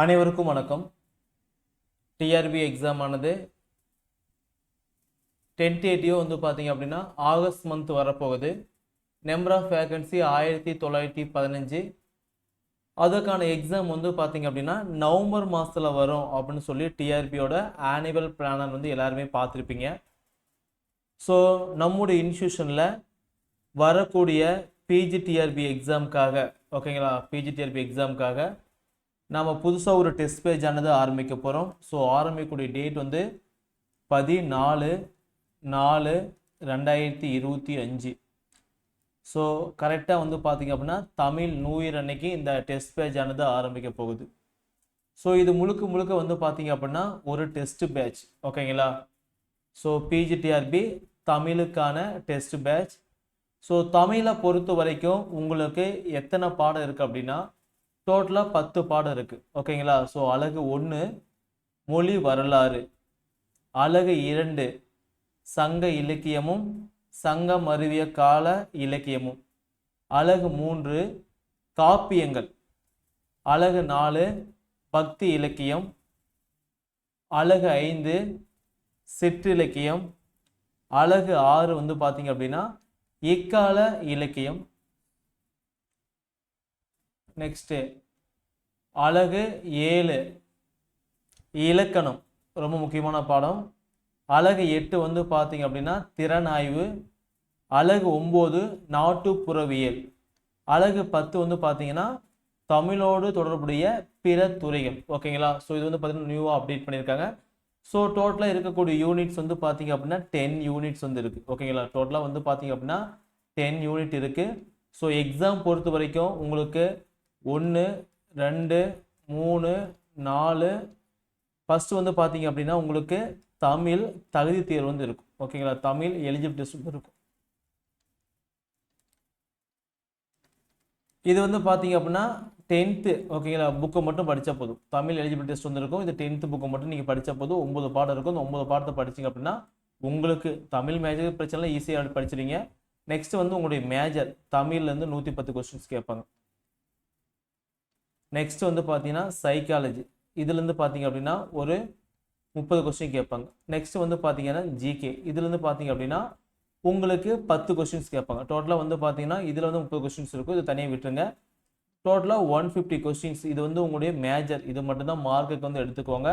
அனைவருக்கும் வணக்கம். TRP exam ஆனது டென்டேட்டிவ் வந்து பார்த்தீங்க அப்படின்னா ஆகஸ்ட் மந்த் வரப்போகுது. நம்பர் ஆஃப் வேகன்சி ஆயிரத்தி தொள்ளாயிரத்தி பதினஞ்சு. அதுக்கான எக்ஸாம் வந்து பார்த்தீங்க அப்படின்னா நவம்பர் மாதத்தில் வரும் அப்படின்னு சொல்லி டிஆர்பியோட ஆனுவல் பிளானர் வந்து எல்லாருமே பார்த்துருப்பீங்க. ஸோ நம்முடைய இன்ஸ்டியூஷனில் வரக்கூடிய பிஜிடிஆர்பி எக்ஸாமுக்காக ஓகேங்களா பிஜிடிஆர்பி எக்ஸாமுக்காக நாம் புதுசாக ஒரு டெஸ்ட் பேஜ் ஆனது ஆரம்பிக்க போகிறோம் ஸோ ஆரம்பிக்கக்கூடிய டேட் வந்து பதினாலு நாலு ரெண்டாயிரத்தி இருபத்தி அஞ்சு. ஸோ கரெக்டாக வந்து பார்த்தீங்க அப்படின்னா தமிழ் நியூ இயர் அன்னைக்கு இந்த டெஸ்ட் பேஜ் ஆனது ஆரம்பிக்க போகுது. ஸோ இது முழுக்க முழுக்க வந்து பார்த்தீங்க அப்படின்னா ஒரு டெஸ்ட் பேட்ச் ஓகேங்களா ஸோ பிஜிடிஆர்பி தமிழுக்கான டெஸ்ட் பேட்ச் ஸோ தமிழை பொறுத்த வரைக்கும் உங்களுக்கு எத்தனை பாடம் இருக்குது அப்படின்னா டோட்டலாக பத்து பாடம் இருக்குது ஓகேங்களா? ஸோ அழகு ஒன்று மொழி வரலாறு. அழகு இரண்டு சங்க இலக்கியமும் சங்கம் அருவிய கால இலக்கியமும். அழகு மூன்று காப்பியங்கள். அழகு நாலு பக்தி இலக்கியம். அழகு ஐந்து சிற்றிலக்கியம் அழகு ஆறு வந்து பார்த்தீங்க அப்படின்னா இக்கால இலக்கியம். நெக்ஸ்ட்டு அழகு ஏழு. இலக்கணம் ரொம்ப முக்கியமான பாடம். அழகு எட்டு வந்து பார்த்தீங்க அப்படின்னா திறனாய்வு அழகு ஒம்பது நாட்டுப்புறவியல் அழகு பத்து வந்து பார்த்தீங்கன்னா தமிழோடு தொடர்புடைய பிற துறைகள். ஓகேங்களா ஸோ இது வந்து பார்த்தீங்கன்னா நியூவாக அப்டேட் பண்ணியிருக்காங்க. ஸோ டோட்டலாக இருக்கக்கூடிய யூனிட்ஸ் வந்து பார்த்தீங்க அப்படின்னா டென் யூனிட்ஸ் வந்து இருக்குது ஓகேங்களா டோட்டலாக வந்து பார்த்தீங்க அப்படின்னா டென் யூனிட் இருக்குது ஸோ எக்ஸாம் பொறுத்த வரைக்கும் உங்களுக்கு ஒன்று ரெண்டு மூணு நாலு. ஃபஸ்ட்டு வந்து பார்த்தீங்க அப்படின்னா உங்களுக்கு தமிழ் தகுதி தேர்வு வந்து இருக்கும். ஓகேங்களா தமிழ் எலிஜிபிலிட்டிஸ் வந்து இருக்கும். இது வந்து பார்த்தீங்க அப்படின்னா டென்த்து ஓகேங்களா புக்கை மட்டும் படித்தா போதும். தமிழ் எலிஜிபிள் டெஸ்ட் வந்து இருக்கும். இது டென்த்து புக்கை மட்டும் நீங்கள் படித்தா போதும். ஒம்பது பாடம் இருக்கும். இந்த ஒம்பது பாடத்தை படிச்சிங்க அப்படின்னா உங்களுக்கு தமிழ் மேஜர் பிரச்சனை ஈஸியாக படிச்சிருங்க நெக்ஸ்ட் வந்து உங்களுடைய மேஜர் தமிழ்லேருந்து நூற்றி பத்து கொஸ்டின்ஸ் கேட்பாங்க. நெக்ஸ்ட் வந்து பார்த்தீங்கன்னா சைக்காலஜி இதுலேருந்து பார்த்தீங்க அப்படின்னா ஒரு முப்பது கொஸ்டின் கேட்பாங்க. நெக்ஸ்ட் வந்து பார்த்தீங்கன்னா ஜிகே இதுலேருந்து பார்த்தீங்க அப்படின்னா உங்களுக்கு பத்து கொஸ்டின்ஸ் கேட்பாங்க. டோட்டலாக வந்து பார்த்தீங்கன்னா இதில் வந்து முப்பது கொஸ்டின்ஸ் இருக்கும். இது தனியாக விட்டுருங்க. டோட்டலாக ஒன் ஃபிஃப்டி கொஸ்டின்ஸ் இது வந்து உங்களுடைய மேஜர் இது மட்டும்தான் மார்க்குக்கு வந்து எடுத்துக்கோங்க.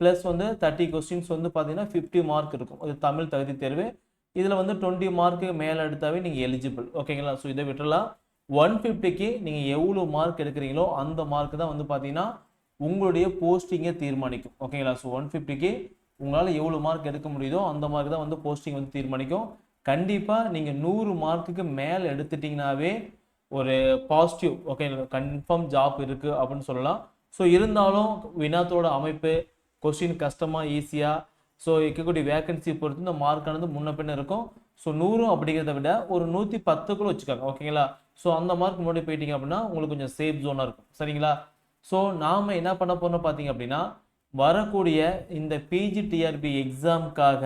ப்ளஸ் வந்து தேர்ட்டி கொஸ்டின்ஸ் வந்து பார்த்தீங்கன்னா ஃபிஃப்டி மார்க் இருக்கும். இது தமிழ் தகுதி தேர்வு. இதில் வந்து டுவெண்ட்டி மார்க்கு மேலே எடுத்தாவே நீங்கள் எலிஜிபிள் ஓகேங்களா ஸோ இதை விட்டுலாம் ஒன் ஃபிஃப்டிக்கு நீங்கள் எவ்வளோ மார்க் எடுக்கிறீங்களோ அந்த மார்க் தான் வந்து பார்த்தீங்கன்னா உங்களுடைய போஸ்டிங்கை தீர்மானிக்கும். ஓகேங்களா ஸோ ஒன் ஃபிஃப்டிக்கு உங்களால் எவ்வளோ மார்க் எடுக்க முடியுதோ அந்த மார்க் தான் வந்து போஸ்டிங் வந்து தீர்மானிக்கும். கண்டிப்பாக நீங்கள் நூறு மார்க்குக்கு மேலே எடுத்துட்டிங்கனாவே ஒரு பாசிட்டிவ் ஓகே கன்ஃபார்ம் ஜாப் இருக்குது அப்படின்னு சொல்லலாம். ஸோ இருந்தாலும் வினாத்தோட அமைப்பு கொஸ்டின் கஷ்டமாக ஈஸியாக ஸோ இருக்கக்கூடிய வேகன்சி பொறுத்து இந்த மார்க்கானது முன்ன பின்ன இருக்கும். ஸோ நூறும் அப்படிங்கிறத விட ஒரு நூற்றி பத்துக்குள்ளே வச்சுக்கோங்க. ஓகேங்களா ஸோ அந்த மார்க் முன்னாடி போயிட்டீங்க அப்படின்னா உங்களுக்கு கொஞ்சம் சேஃப் ஜோனாக இருக்கும். சரிங்களா? ஸோ நாம் என்ன பண்ண போகிறோம் பார்த்தீங்க அப்படின்னா வரக்கூடிய இந்த பிஜி டிஆர்பி எக்ஸாமுக்காக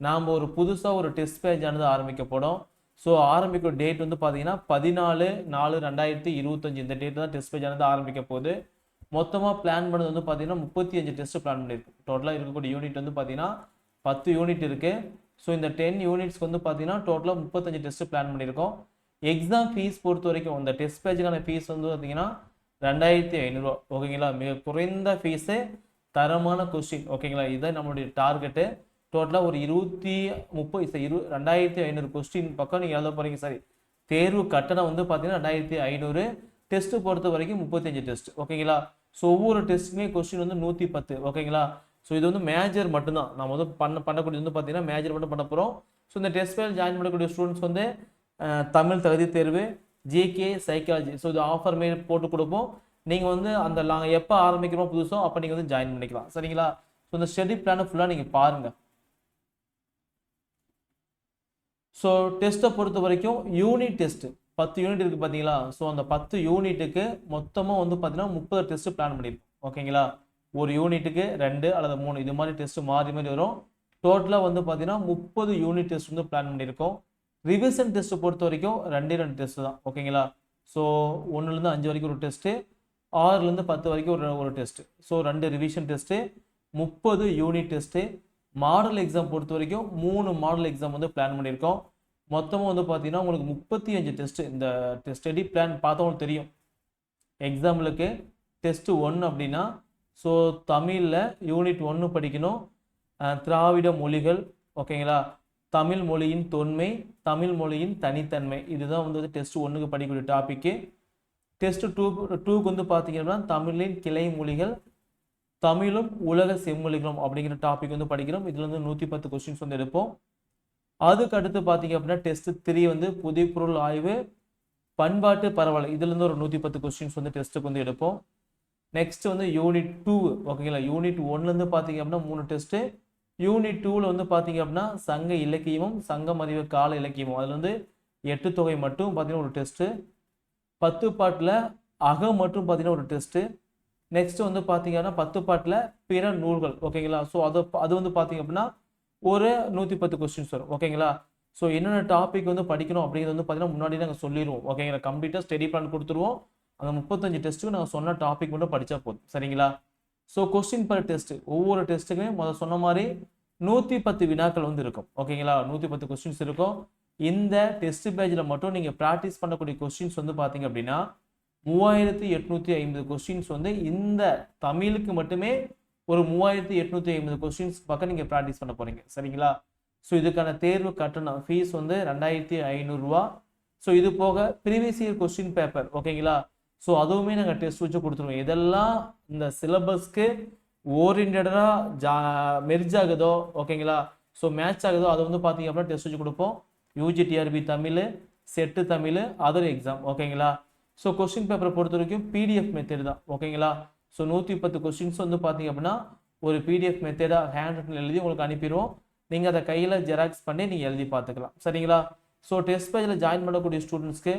நாம் ஒரு புதுசாக ஒரு டெஸ்ட் பேஜ் ஆனது ஆரம்பிக்க போகிறோம் ஸோ ஆரம்பிக்கிற டேட் வந்து பார்த்தீங்கன்னா பதினாலு நாலு ரெண்டாயிரத்தி இருபத்தஞ்சி. இந்த டேட் தான் டெஸ்ட் பேஜ் ஆனது ஆரம்பிக்க போகுது. மொத்தமாக பிளான் பண்ணது வந்து பார்த்தீங்கன்னா முப்பத்தி அஞ்சு டெஸ்ட் பிளான் பண்ணியிருக்கு டோட்டலாக இருக்கக்கூடிய யூனிட் வந்து பார்த்தீங்கன்னா பத்து யூனிட் இருக்குது ஸோ இந்த டென் யூனிட்ஸ்க்கு வந்து பார்த்தீங்கன்னா டோட்டலாக முப்பத்தஞ்சு டெஸ்ட் பிளான் பண்ணியிருக்கோம். எக்ஸாம் ஃபீஸ் பொறுத்த வரைக்கும். இந்த டெஸ்ட் பேஜுக்கான ஃபீஸ் வந்து பார்த்தீங்கன்னா ரெண்டாயிரத்தி ஐநூறுரூவா ஓகேங்களா? மிக குறைந்த ஃபீஸு தரமான கொஸ்டின் ஓகேங்களா? இதுதான் நம்மளுடைய டார்கெட்டு டோட்டலாக ஒரு இருபத்தி முப்பது சார் இரு ரெண்டாயிரத்தி ஐநூறு கொஸ்டின் பக்கம் நீங்கள் எழுத போகிறீங்க சாரி. தேர்வு கட்டணம் வந்து பார்த்தீங்கன்னா ரெண்டாயிரத்தி ஐநூறு. டெஸ்ட்டு பொறுத்த வரைக்கும் முப்பத்தஞ்சு டெஸ்ட் ஓகேங்களா? ஸோ ஒவ்வொரு டெஸ்ட்டுமே கொஸ்டின் வந்து நூற்றி பத்து. ஓகேங்களா? ஸோ இது வந்து மேஜர் மட்டும்தான். நம்ம வந்து பண்ண பண்ணக்கூடியது வந்து பார்த்தீங்கன்னா மேஜர் மட்டும் பண்ண போகிறோம் ஸோ இந்த டெஸ்ட் ஃபைல் ஜாயின் பண்ணக்கூடிய ஸ்டூடெண்ட்ஸ் வந்து தமிழ் தகுதி தேர்வு ஜிகே சைக்காலஜி ஸோ இது ஆஃபர் மாரி போட்டு கொடுப்போம். நீங்கள் வந்து அந்த நாங்கள் எப்போ ஆரம்பிக்கிறோமோ புதுசோ அப்போ நீங்கள் வந்து ஜாயின் பண்ணிக்கலாம். சரிங்களா? ஸோ இந்த ஸ்டடி பிளானை ஃபுல்லாக நீங்கள் பாருங்கள் ஸோ டெஸ்ட்டை பொறுத்த வரைக்கும் யூனிட் டெஸ்ட்டு பத்து யூனிட் இருக்குது பார்த்தீங்களா ஸோ அந்த பத்து யூனிட்டுக்கு மொத்தமாக வந்து பார்த்தீங்கன்னா முப்பது டெஸ்ட்டு பிளான் பண்ணியிருக்கோம் ஓகேங்களா? ஒரு யூனிட்டுக்கு ரெண்டு அல்லது மூணு. இது மாதிரி டெஸ்ட்டு மாறி மாறி வரும். டோட்டலாக வந்து பார்த்தீங்கன்னா முப்பது யூனிட் டெஸ்ட் வந்து பிளான் பண்ணியிருக்கோம் ரிவிஷன் டெஸ்ட்டை பொறுத்த வரைக்கும் ரெண்டே ரெண்டு டெஸ்ட் தான் ஓகேங்களா? ஸோ ஒன்றுலேருந்து அஞ்சு வரைக்கும் ஒரு டெஸ்ட்டு ஆறுலேருந்து பத்து வரைக்கும் ஒரு ஒரு டெஸ்ட்டு ஸோ ரெண்டு ரிவிஷன் டெஸ்ட்டு முப்பது யூனிட் டெஸ்ட்டு மாடல் எக்ஸாம் பொறுத்த வரைக்கும் மூணு மாடல் எக்ஸாம் வந்து பிளான் பண்ணியிருக்கோம். மொத்தமாக வந்து பார்த்தீங்கன்னா உங்களுக்கு முப்பத்தி அஞ்சு டெஸ்ட்டு இந்த ஸ்டடி பிளான் பார்த்தவங்களுக்கு தெரியும். எக்ஸாம்பிளுக்கு டெஸ்ட்டு ஒன்று அப்படின்னா ஸோ தமிழில் யூனிட் ஒன்று படிக்கணும். திராவிட மொழிகள் ஓகேங்களா? தமிழ் மொழியின் தொன்மை தமிழ் மொழியின் தனித்தன்மை. இதுதான் வந்து டெஸ்ட் ஒன்றுக்கு படிக்கக்கூடிய டாப்பிக்கு டெஸ்ட் டூ டூக்கு வந்து பார்த்தீங்கன்னா தமிழின் கிளை மொழிகள் தமிழும் உலக செம்மொழிகளும் அப்படிங்கிற டாபிக் வந்து படிக்கிறோம். இதுல இருந்து நூற்றி பத்து கொஸ்டின்ஸ் வந்து எடுப்போம். அதுக்கு அடுத்து பார்த்தீங்க அப்படின்னா டெஸ்ட் த்ரீ வந்து புதிய பொருள் ஆய்வு பண்பாட்டு பரவல். இதுலேருந்து ஒரு நூற்றி பத்து கொஸ்டின்ஸ் வந்து டெஸ்ட்டுக்கு வந்து எடுப்போம். நெக்ஸ்ட் வந்து யூனிட் டூ ஓகேங்களா யூனிட் ஒன்லேருந்து பார்த்தீங்க அப்படின்னா மூணு டெஸ்ட்டு யூனிட் டூவில் வந்து பார்த்தீங்க அப்படின்னா சங்க இலக்கியமும் சங்கம் அறிவு கால இலக்கியமும். அதில் வந்து எட்டு தொகை மட்டும் பார்த்தீங்கன்னா ஒரு டெஸ்ட்டு பத்து பாட்டில் அகம் மட்டும் பார்த்தீங்கன்னா ஒரு டெஸ்ட்டு நெக்ஸ்ட் வந்து பார்த்தீங்கன்னா பத்து பாட்டில் பிற நூல்கள் ஓகேங்களா ஸோ அதை அது வந்து பார்த்தீங்க அப்படின்னா ஒரு நூற்றி பத்து கொஸ்டின்ஸ் வரும் ஓகேங்களா ஸோ என்னென்ன டாபிக் வந்து படிக்கணும் அப்படிங்கிறது வந்து பார்த்தீங்கன்னா முன்னாடி நாங்கள் சொல்லிடுவோம் ஓகேங்களா கம்ப்ளீட்டாக ஸ்டடி பிளான் கொடுத்துருவோம். அந்த முப்பத்தஞ்சு டெஸ்ட்டுக்கு நாங்கள் சொன்ன டாபிக் மட்டும் படித்தா போதும் சரிங்களா? ஸோ கொஸ்டின் பர் டெஸ்ட் ஒவ்வொரு டெஸ்ட்டுக்குமே முதல் சொன்ன மாதிரி நூற்றி பத்து வினாக்கள் வந்து இருக்கும். ஓகேங்களா நூற்றி பத்து கொஸ்டின்ஸ் இருக்கும். இந்த டெஸ்ட் பேஜில் மட்டும் நீங்கள் ப்ராக்டிஸ் பண்ணக்கூடிய கொஸ்டின்ஸ் வந்து பார்த்தீங்க அப்படின்னா மூவாயிரத்தி எட்நூற்றி ஐம்பது கொஸ்டின்ஸ் வந்து இந்த தமிழுக்கு மட்டுமே ஒரு மூவாயிரத்தி எட்நூற்றி ஐம்பது கொஸ்டின்ஸ் பக்கம் நீங்கள் ப்ராக்டிஸ் பண்ண போகிறீங்க சரிங்களா? ஸோ இதுக்கான தேர்வு கட்டணம் ஃபீஸ் வந்து ரெண்டாயிரத்தி ஐநூறுரூவா ஸோ இது போக ப்ரீவியஸ் இயர் கொஸ்டின் பேப்பர் ஓகேங்களா ஸோ அதுவுமே நாங்கள் டெஸ்ட் வச்சு கொடுத்துருவோம் இதெல்லாம் இந்த சிலபஸ்க்கு ஓரியன்டாக ஜா மெர்ஜ் ஆகுதோ ஓகேங்களா ஸோ மேட்ச் ஆகுதோ அதை வந்து பார்த்தீங்க அப்படின்னா டெஸ்ட் வச்சு கொடுப்போம். UG TRB Tamil set Tamil other exam ஓகேங்களா ஸோ கொஸ்டின் பேப்பரை பொறுத்த வரைக்கும் பிடிஎஃப் மெத்தட் தான் ஓகேங்களா ஸோ நூற்றி பத்து கொஸ்டின்ஸ் வந்து பார்த்தீங்க அப்படின்னா ஒரு பிடிஎஃப் மெத்தடாக ஹேண்ட் ரிட்டன் எழுதி உங்களுக்கு அனுப்பிடுவோம். நீங்கள் அதை கையில் ஜெராக்ஸ் பண்ணி நீங்கள் எழுதி பார்த்துக்கலாம். சரிங்களா? ஸோ டெஸ்ட் பேஜில் ஜாயின் பண்ணக்கூடிய ஸ்டூடெண்ட்ஸ்க்கு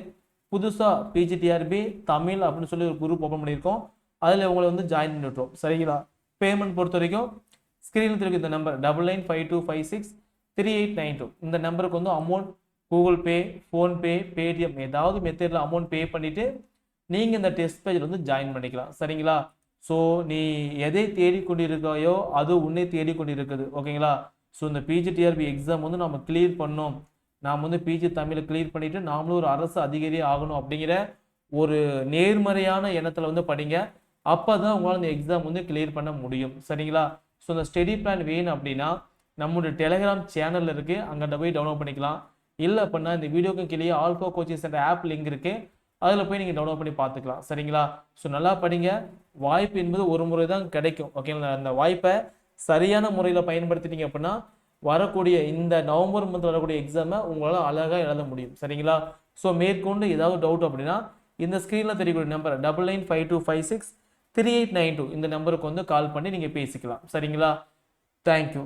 புதுசாக பிஜிடிஆர்பி தமிழ் அப்படின்னு சொல்லி ஒரு குரூப் ஓப்பன் பண்ணியிருக்கோம். அதில் உங்களை வந்து ஜாயின் பண்ணி விட்டுரும். சரிங்களா? பேமெண்ட் பொறுத்த வரைக்கும் ஸ்க்ரீனில் இருக்கு இந்த number double nine five two five six three eight nine two இந்த நம்பருக்கு வந்து amount Google Pay PhonePe Paytm ஏதாவது மெத்தடில் அமௌண்ட் பே பண்ணிவிட்டு நீங்கள் இந்த டெஸ்ட் பேஜில் வந்து ஜாயின் பண்ணிக்கலாம். சரிங்களா? ஸோ நீ எதை தேடிக்கொண்டிருக்கையோ அது உன்னை தேடிக்கொண்டிருக்குது. ஓகேங்களா ஸோ இந்த பிஜிடிஆர்பி எக்ஸாம் வந்து நம்ம கிளியர் பண்ணோம். நாம் வந்து பிஜி தமிழை கிளியர் பண்ணிவிட்டு நாமளும் ஒரு அரசு அதிகாரி ஆகணும் அப்படிங்கிற ஒரு நேர்மறையான எண்ணத்தில் வந்து படிங்க. அப்போ தான் உங்களால் இந்த எக்ஸாம் வந்து கிளியர் பண்ண முடியும். சரிங்களா? ஸோ இந்த ஸ்டடி பிளான் வேணும் அப்படின்னா நம்மளுடைய டெலிகிராம் சேனல் இருக்குது அங்கே போய் டவுன்லோட் பண்ணிக்கலாம். இல்லை அப்படின்னா இந்த வீடியோக்கு கீழே algo coaching centre app link இருக்குது அதில் போய் நீங்கள் டவுன்லோட் பண்ணி பார்த்துக்கலாம். சரிங்களா? ஸோ நல்லா படிங்க. வாய்ப்பு என்பது ஒரு முறை தான் கிடைக்கும். ஓகேங்களா அந்த வாய்ப்பை சரியான முறையில் பயன்படுத்திட்டீங்க அப்படின்னா வரக்கூடிய இந்த நவம்பர் மந்த் வரக்கூடிய எக்ஸாமை உங்களால் அழகாக எழுத முடியும். சரிங்களா? ஸோ மேற்கொண்டு ஏதாவது டவுட் அப்படின்னா இந்த ஸ்க்ரீனில் தெரியக்கூடிய number double nine five two five six three eight nine two இந்த நம்பருக்கு வந்து கால் பண்ணி நீங்கள் பேசிக்கலாம். சரிங்களா? தேங்க்யூ